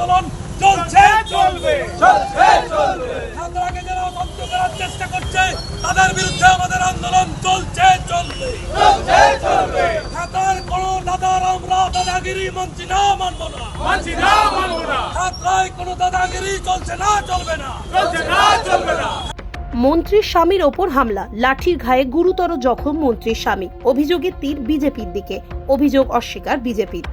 আন্দোলন চলছে চলবে। চলবে। চলবে। ছাত্রকে যারা অসন্ত করার চেষ্টা করছে তাদের বিরুদ্ধে আমাদের আন্দোলন চলছে চলবে। চলছে চলবে। ছাত্রের কোন দাদার আমরা দাদাগিরি মানছি না মানবো না। মানছি না মানবো না। ছাত্রায় কোন দাদাগিরি চলছে না চলবে না। চলছে না চলবে না। মন্ত্রীর স্বামীর ওপর হামলা লাঠির ঘায়ে গুরুতর জখম মন্ত্রীর স্বামী। অভিযোগের তীর বিজেপির দিকে অভিযোগ অস্বীকার বিজেপির।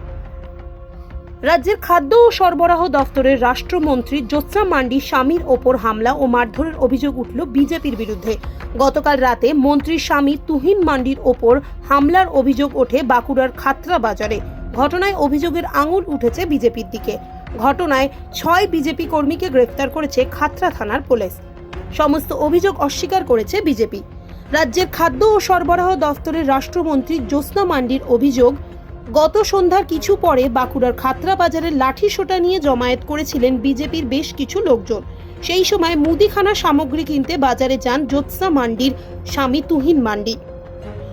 রাজ্যের খাদ্য ও সরবরাহ দফতরের রাষ্ট্রমন্ত্রী জ্যোৎস্না মান্ডি স্বামীর ওপর হামলা ও মারধরের অভিযোগ উঠল বিজেপির বিরুদ্ধে। গতকাল রাতে মন্ত্রীর স্বামী তুহিন মান্ডির ওপর হামলার অভিযোগ ওঠে বাঁকুড়ার খাতরা বাজারে। ঘটনায় অভিযোগের আঙুল উঠেছে বিজেপির দিকে। ঘটনায় ছয় বিজেপি কর্মীকে গ্রেফতার করেছে খাতরা থানার পুলিশ। সমস্ত অভিযোগ অস্বীকার করেছে বিজেপি। রাজ্যের খাদ্য ও সরবরাহ দফতরের রাষ্ট্রমন্ত্রী জ্যোৎস্না মান্ডির অভিযোগ গত সন্ধ্যার কিছু পরে বাঁকুড়ার খাতরা বাজারে লাঠি সোটা নিয়ে জমায়েত করেছিলেন বিজেপির বেশ কিছু লোকজন। সেই সময় মুদিখানা সামগ্রী কিনতে বাজারে যান জ্যোৎস্না মান্ডির স্বামী তুহিন মান্ডি।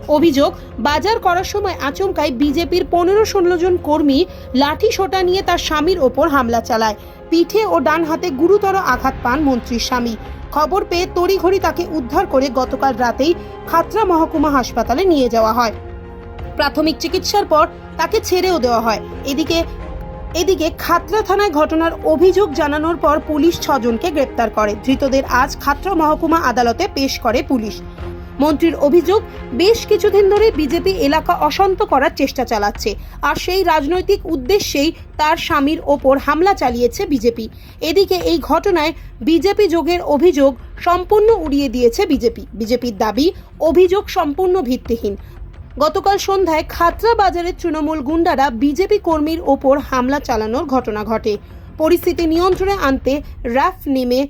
অভিযোগ, বাজার করার সময় আচমকায় বিজেপির পনেরো ষোলো জন কর্মী লাঠি সোটা নিয়ে তার স্বামীর ওপর হামলা চালায়। পিঠে ও ডান হাতে গুরুতর আঘাত পান মন্ত্রীর স্বামী। খবর পেয়ে তড়িঘড়ি তাকে উদ্ধার করে গতকাল রাতেই খাতরা মহকুমা হাসপাতালে নিয়ে যাওয়া হয়। প্রাথমিক চিকিৎসার পর তাকে ছেড়েও দেওয়া হয়। এদিকে এদিকে খাতরা থানায় ঘটনার অভিযোগ জানানোর পর পুলিশ ছজনকে গ্রেপ্তার করে। ধৃতদের আজ খাতরা মহকুমা আদালতে পেশ করে পুলিশ। মন্ত্রীর অভিযোগ, বেশ কিছুদিন ধরে বিজেপি এলাকা অশান্ত করার চেষ্টা চালাচ্ছে আর সেই রাজনৈতিক উদ্দেশ্যেই তার স্বামীর ওপর হামলা চালিয়েছে বিজেপি। এদিকে এই ঘটনায় বিজেপি যোগের অভিযোগ সম্পূর্ণ উড়িয়ে দিয়েছে বিজেপি। বিজেপির দাবি, অভিযোগ সম্পূর্ণ ভিত্তিহীন। গতকাল সন্ধ্যায় খাতরা বাজারের তৃণমূল গুন্ডারা বিজেপি কর্মীর ওপর হামলা চালানোর ঘটনা ঘটে। পরিস্থিতি নিয়ন্ত্রণে আনতে র্যাফ নেমে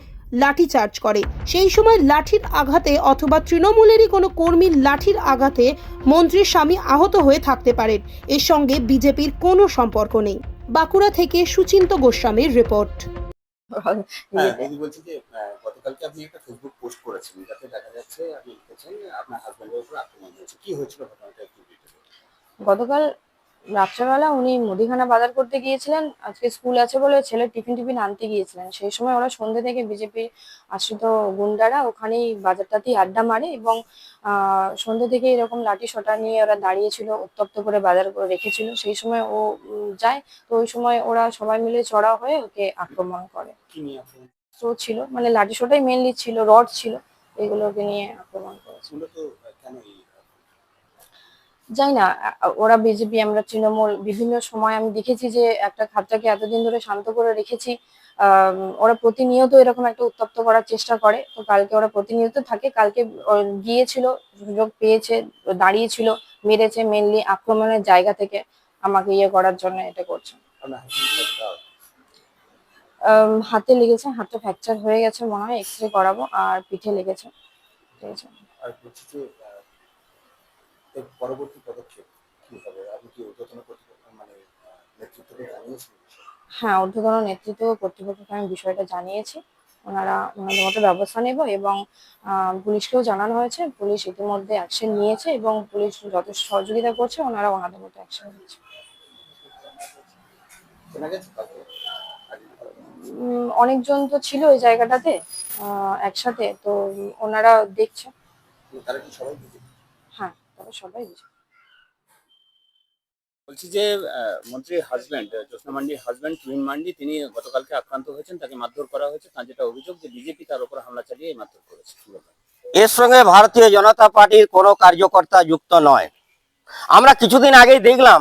লাঠিচার্জ করে। সেই সময় লাঠির আঘাতে অথবা তৃণমূলেরই কোনো কর্মীর লাঠির আঘাতে মন্ত্রীর স্বামী আহত হয়ে থাকতে পারেন। এর সঙ্গে বিজেপির কোনো সম্পর্ক নেই। বাঁকুড়া থেকে সুচিন্ত গোস্বামীর রিপোর্ট। হ্যাঁ বলছি যে গতকালকে আপনি একটা ফেসবুক পোস্ট করেছেন যাতে দেখা যাচ্ছে আপনি লিখেছেন আপনার হাজবেন্ডের উপর আক্রমণ হয়েছে। কি হয়েছিল ঘটনাটা একটু গতকাল রাত্রেবেলা উনি মুদিখানা বাজার করতে গিয়েছিলেন আজকে স্কুল আছে বলে ছেলে টিফিন টিফিন আনতে গিয়েছিলেন। সেই সময় ওরা সন্ধ্যে থেকে বিজেপি আশ্রিত গুন্ডারা ওখানেই বাজারটাতেই আড্ডা মারে এবং আহ, সন্ধ্যে থেকে এরকম লাঠি সোটা নিয়ে ওরা দাঁড়িয়েছিল উত্তপ্ত করে বাজার করে রেখেছিল। সেই সময় ও যায় তো ওই সময় ওরা সবাই মিলে চড়া হয়ে ওকে আক্রমণ করে। তো ছিল। মানে লাঠি মেনলি ছিল রড ছিল এগুলোকে নিয়ে আক্রমণ করেছে। মূলত আহ, কেন এই যাই না ওরা বিজেপি আমরা তৃণমূল বিভিন্ন সময় আমি দেখেছি যে একটা খাতটাকে এতদিন ধরে শান্ত করে রেখেছি। ওরা প্রতিনিয়ত এরকম একটা উত্তপ্ত করার চেষ্টা করে। তো কালকে ওরা প্রতিনিয়ত থাকে। কালকে গিয়েছিল সুযোগ পেয়েছে দাঁড়িয়েছিল মেরেছে মেনলি আক্রমণের জায়গা থেকে। আমাকে ইয়ে করার জন্য এটা করছে। হাতে লেগেছে হাতে ফ্র্যাকচার হয়ে গেছে মনে হয় এক্স রে করাবো আর পিঠে লেগেছে। ঠিক আছে। আর বলছি যে এর পরবর্তী পদক্ষেপ কি হবে? আপনি কি ঊর্ধ্বতন কর্তৃপক্ষ মানে নেতৃত্বকে জানিয়েছেন? হ্যাঁ ঊর্ধ্বতন নেতৃত্ব কর্তৃপক্ষকে আমি বিষয়টা জানিয়েছি। ওনারা ওনাদের মতো ব্যবস্থা নেব এবং পুলিশকেও জানানো হয়েছে। পুলিশ ইতিমধ্যে অ্যাকশন নিয়েছে এবং পুলিশ যথেষ্ট সহযোগিতা করছে। ওনারা ওনাদের মতো অ্যাকশন নিচ্ছে। অনেকজন তো ছিল ওই জায়গাটাতে একসাথে তো ওনারা দেখছে। মানে তারা সবাই বুঝে হ্যাঁ তবে সবাই বলছি যে মন্ত্রীর হাজবেন্ড জ্যোৎস্না মান্ডির হাজবেন্ড তুহিন মান্ডি তিনি গতকালকে আক্রান্ত হয়েছেন তাকে মারধর করা হয়েছে। তার যেটা অভিযোগ যে বিজেপি তার উপর হামলা চালিয়ে এই মারধর করেছে। এর সঙ্গে ভারতীয় জনতা পার্টির কোনো কার্যকর্তা যুক্ত নয়। আমরা কিছুদিন আগেই দেখলাম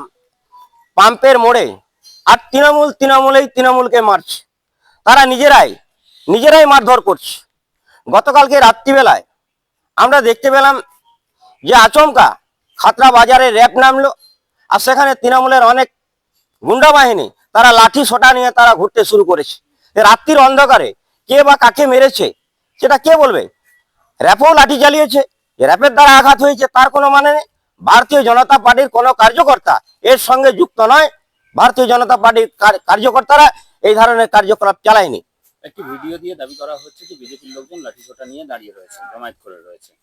পাম্পের মোড়ে আর তৃণমূল তৃণমূলেই তৃণমূলকে মারছে। তারা নিজেরাই নিজেরাই মারধর করছে। গতকালকে রাত্রিবেলায় আমরা দেখতে পেলাম যে আচমকা খাতরা বাজারে র্যাপ নামলো আর সেখানে তৃণমূলের অনেক গুন্ডা বাহিনী তারা লাঠি সোটা নিয়ে তারা ঘুরতে শুরু করেছে। রাত্রির অন্ধকারে কে বা কাকে মেরেছে সেটা কে বলবে? র্যাপও লাঠি চালিয়েছে র্যাপের দ্বারা আঘাত হয়েছে তার কোনো মানে নেই। ভারতীয় জনতা পার্টির কোনো কার্যকর্তা এর সঙ্গে যুক্ত নয়। ভারতীয় জনতা পার্টির কার্যকর্তারা এই ধরনের কার্যকলাপ চালায়নি। একটি ভিডিও দিয়ে দাবি করা হচ্ছে যে বিজেপির লোকজন লাঠিসোঁটা নিয়ে দাঁড়িয়ে রয়েছে জমায়েত করে রয়েছে।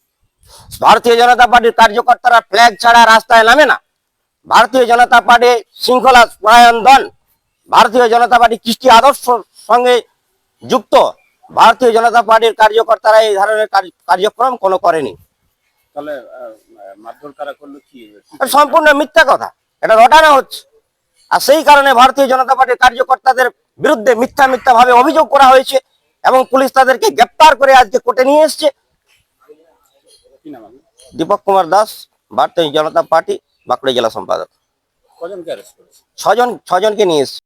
ভারতীয় জনতা পার্টির কার্যকর্তারা ফ্ল্যাগ ছাড়া রাস্তায় নামে না। ভারতীয় জনতা পার্টি শৃঙ্খলা পরায়ণ দল। ভারতীয় জনতা পার্টি কৃষ্টি আদর্শ সঙ্গে যুক্ত। ভারতীয় জনতা পার্টির কার্যকর্তারা এই ধরনের কার্য- কার্যক্রম কোনো করেনি। তাহলে মারধর কারা করল কি কি- সম্পূর্ণ মিথ্যা কথা। এটা রটানো হচ্ছে। আর সেই কারণে ভারতীয় জনতা পার্টির কার্যকর্তাদের বিরুদ্ধে মিথ্যা মিথ্যা ভাবে অভিযোগ করা হয়েছে এবং পুলিশ তাদেরকে গ্রেপ্তার করে আজকে কোর্টে নিয়ে এসছে। দীপক কুমার দাস ভারতীয় জনতা পার্টি বাঁকুড়া জেলা সম্পাদক। ছজন ছজনকে নিয়ে এসছে।